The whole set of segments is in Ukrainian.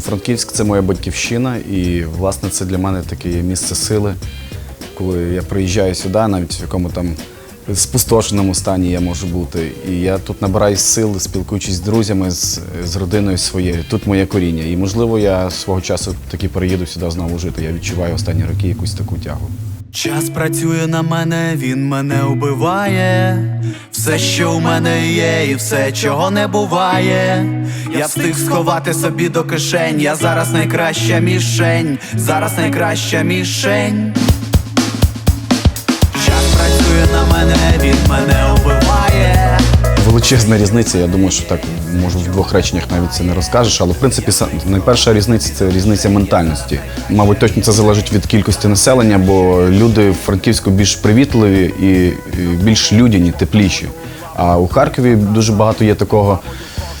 Франківськ це моя батьківщина, і власне це для мене таке місце сили. Коли я приїжджаю сюди, навіть в якому там спустошеному стані я можу бути. І я тут набираюсь сил, спілкуючись з друзями, з, з родиною своєю. Тут моє коріння. І можливо, я свого часу таки переїду сюди знову жити. Я відчуваю останні роки якусь таку тягу. Час працює на мене, він мене убиває. Все, що у мене є, і все, чого не буває. Я встиг сховати собі до кишень. Я зараз найкраща мішень, зараз найкраща мішень. Час працює на мене, він мене. Величезна різниця. Я думаю, що так може в двох реченнях навіть це не розкажеш. Але в принципі найперша різниця це різниця ментальності. Мабуть, точно це залежить від кількості населення, бо люди в Франківську більш привітливі і і більш людяні, тепліші. А у Харкові дуже багато є такого,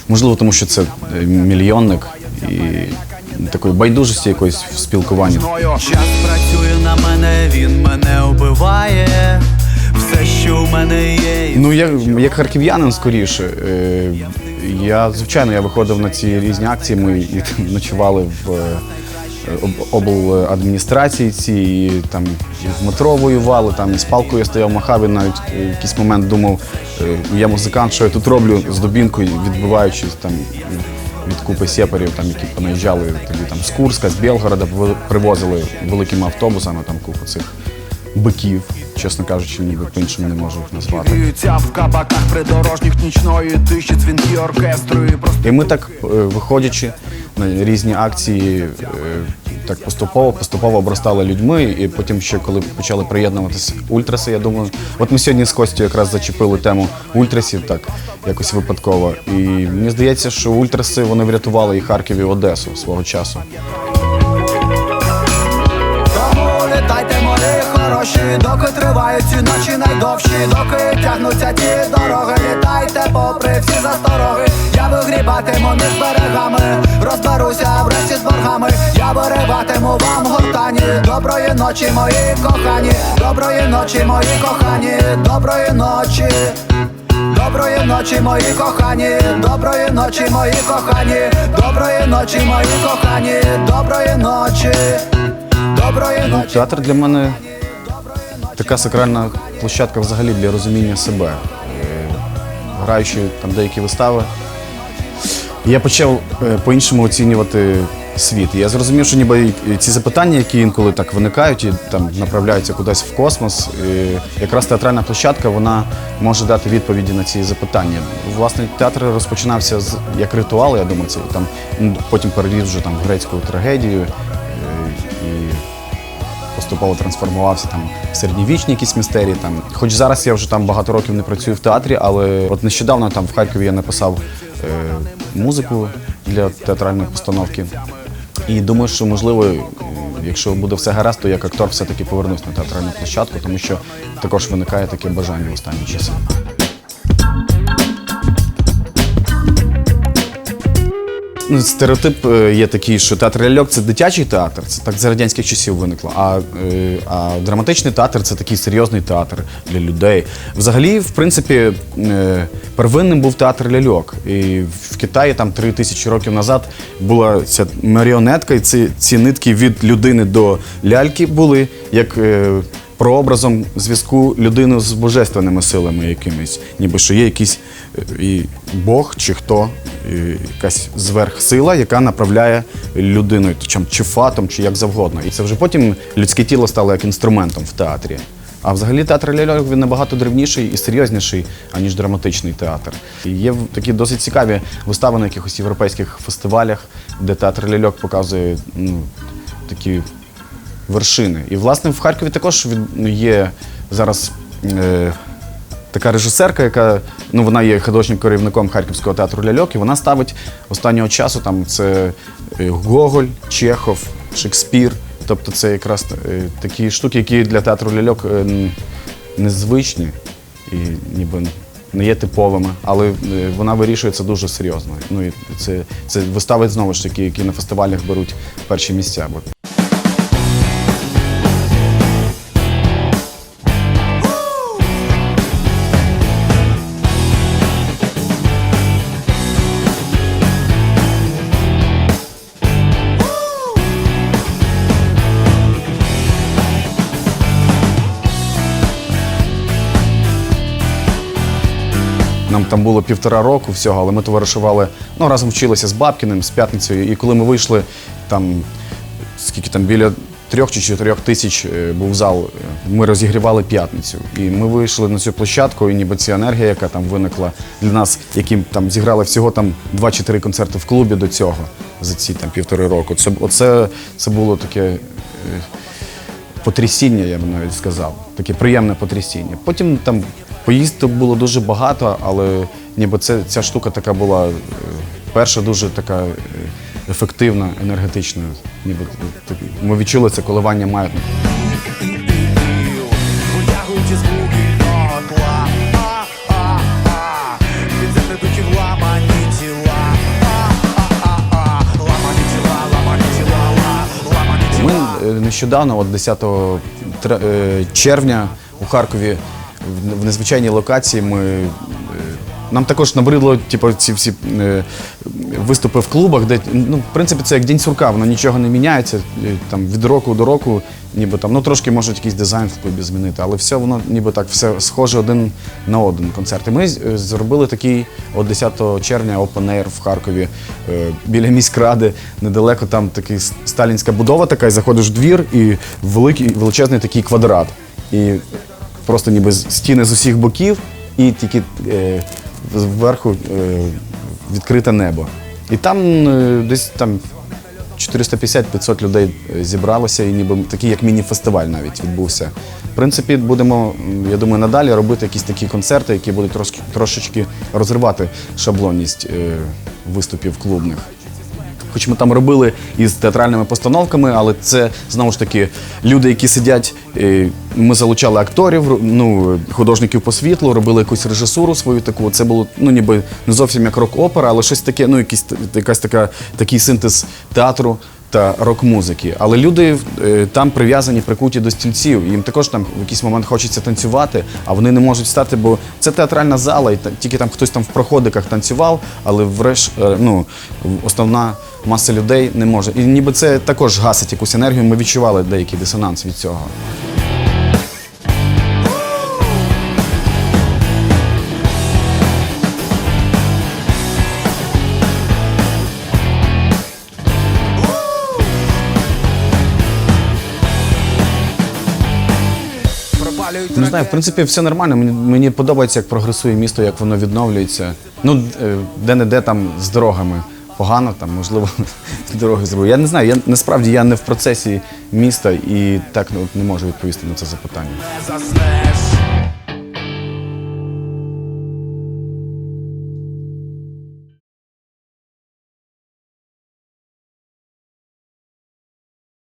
можливо, тому що це е, мільйонник і такої байдужості якоїсь в спілкуванні. Час працює на мене, він мене убиває. Все, що у мене є, Ну, я як харків'янин скоріше. Е, я, звичайно, я виходив на ці різні акції. Ми і там ночували в е, обладміністрації ці, і там і в метро воювали, там і з палкою я стояв махав, і навіть е, в якийсь момент думав, е, я музикант, що я тут роблю з дубінкою, відбиваючись там від купи сепарів, там, які понаїжджали тоді там з Курська, з Білгорода, привозили великими автобусами там купу цих биків, чесно кажучи, ніби по-іншому не можу їх назвати. В кабаках придорожніх нічної тиші, дзвінки оркестру і просто І ми так, е, виходячи на різні акції, е, так поступово, поступово обростали людьми. І потім ще коли почали приєднуватися ультраси, я думаю, от ми сьогодні з Костю якраз зачепили тему ультрасів, так якось випадково. І мені здається, що ультраси вони врятували і Харків, і Одесу свого часу. Тому літайте, мої хороші, доки тривають ці ночі найдовші, доки тягнуться ті дороги, літайте попри всі застороги. Я вигрібатиму між берегами, розберуся врешті з боргами. Я вириватиму вам гортані. Доброї ночі, мої кохані, доброї ночі, мої кохані, доброї ночі. Доброї ночі, мої кохані, доброї ночі, мої кохані, доброї ночі, мої кохані, доброї ночі. Театр для мене така сакральна площадка взагалі для розуміння себе. Е, Граючи там деякі вистави, я почав е, по-іншому оцінювати світ. Я зрозумів, що ніби ці запитання, які інколи так виникають і там направляються кудись в космос, е, якраз театральна площадка вона може дати відповіді на ці запитання. Власне, театр розпочинався з як ритуал, я думаю, це там потім переріс вже там в грецьку трагедію. Поступово трансформувався там в середньовічні якісь містерії. Там. Хоч зараз я вже там багато років не працюю в театрі, але от нещодавно там в Харкові я написав е, музику для театральної постановки. І думаю, що можливо, е, якщо буде все гаразд, то як актор все-таки повернусь на театральну площадку, тому що також виникає таке бажання в останні часи. Ну, Стереотип е, є такий, що театр ляльок це дитячий театр, це так за радянських часів виникло. А, е, а драматичний театр це такий серйозний театр для людей. Взагалі, в принципі, е, первинним був театр ляльок. І в Китаї там три тисячі років назад була ця маріонетка, і ці, ці нитки від людини до ляльки були як. Прообразом зв'язку людини з божественними силами якимись, ніби що є якийсь е, і Бог чи хто, е, якась зверхсила, яка направляє людиною, чи фатом, чи як завгодно. І це вже потім людське тіло стало як інструментом в театрі. А взагалі театр ляльок він набагато древніший і серйозніший, аніж драматичний театр. І є такі досить цікаві вистави на якихось європейських фестивалях, де театр ляльок показує ну, такі вершини. І, власне, в Харкові також від- є зараз е, така режисерка, яка ну, вона є художнім керівником Харківського театру ляльок, і вона ставить останнього часу там це е, Гоголь, Чехов, Шекспір. Тобто це якраз е, такі штуки, які для театру ляльок е, незвичні і ніби не є типовими, але е, вона вирішує це дуже серйозно. Ну і це, це вистави знову ж таки, які на фестивалях беруть перші місця. Нам там було півтора року всього, але ми товаришували, ну разом вчилися з Бабкіним, з п'ятницею. І коли ми вийшли, там скільки там біля трьох чи чотирьох тисяч е, був зал, е, ми розігрівали п'ятницю. І ми вийшли на цю площадку, і ніби ця енергія, яка там виникла для нас, які там зіграли всього там 2-4 концерти в клубі до цього за ці там півтори року. Це оце це було таке. е, потрясіння, я б навіть сказав. Таке приємне потрясіння. Потім там поїздок було дуже багато, але ніби це, ця штука така була е, перша дуже така е, ефективна, енергетична. Ніби так, ми відчули це коливання маятника. Ми е, нещодавно, от 10 е, червня у Харкові, в- незвичайній локації, ми. е, Нам також набридло типу, ці всі е, виступи в клубах, де ну, в принципі це як день сурка, воно нічого не міняється. е, Там від року до року, ніби там, ну трошки можуть якийсь дизайн в клубі змінити, але все воно ніби так все схоже один на один концерт. І ми е, зробили такий от 10 червня Open Air в Харкові е, біля міськради, недалеко там такий сталінська будова така, і заходиш в двір, і великий величезний такий квадрат. І просто ніби стіни з усіх боків, і тільки е, зверху е, відкрите небо. І там е, десь там 450-500 людей е, зібралося, і ніби такий як міні-фестиваль навіть відбувся. В принципі, будемо, я думаю, надалі робити якісь такі концерти, які будуть трошки, трошечки розривати шаблонність е, виступів клубних. Хоч ми там робили із театральними постановками, але це знову ж таки люди, які сидять. е, Ми залучали акторів, ну художників по світлу, робили якусь режисуру свою таку. Це було ну ніби не зовсім як рок-опера, але щось таке, ну якийсь якась така такий синтез театру та рок-музики. Але люди е, там прив'язані, прикуті до стільців. Їм також там в якийсь момент хочеться танцювати, а вони не можуть стати, бо це театральна зала, і та- тільки там хтось там в проходиках танцював, але вреш, е, ну, основна маса людей не може. І ніби це також гасить якусь енергію. Ми відчували деякий дисонанс від цього. Не знаю, в принципі, все нормально. Мені, мені подобається, як прогресує місто, як воно відновлюється. Ну, е, де-не-де там з дорогами погано, там, можливо, дороги зробив. Я не знаю, я насправді я не в процесі міста і так ну, не можу відповісти на це запитання.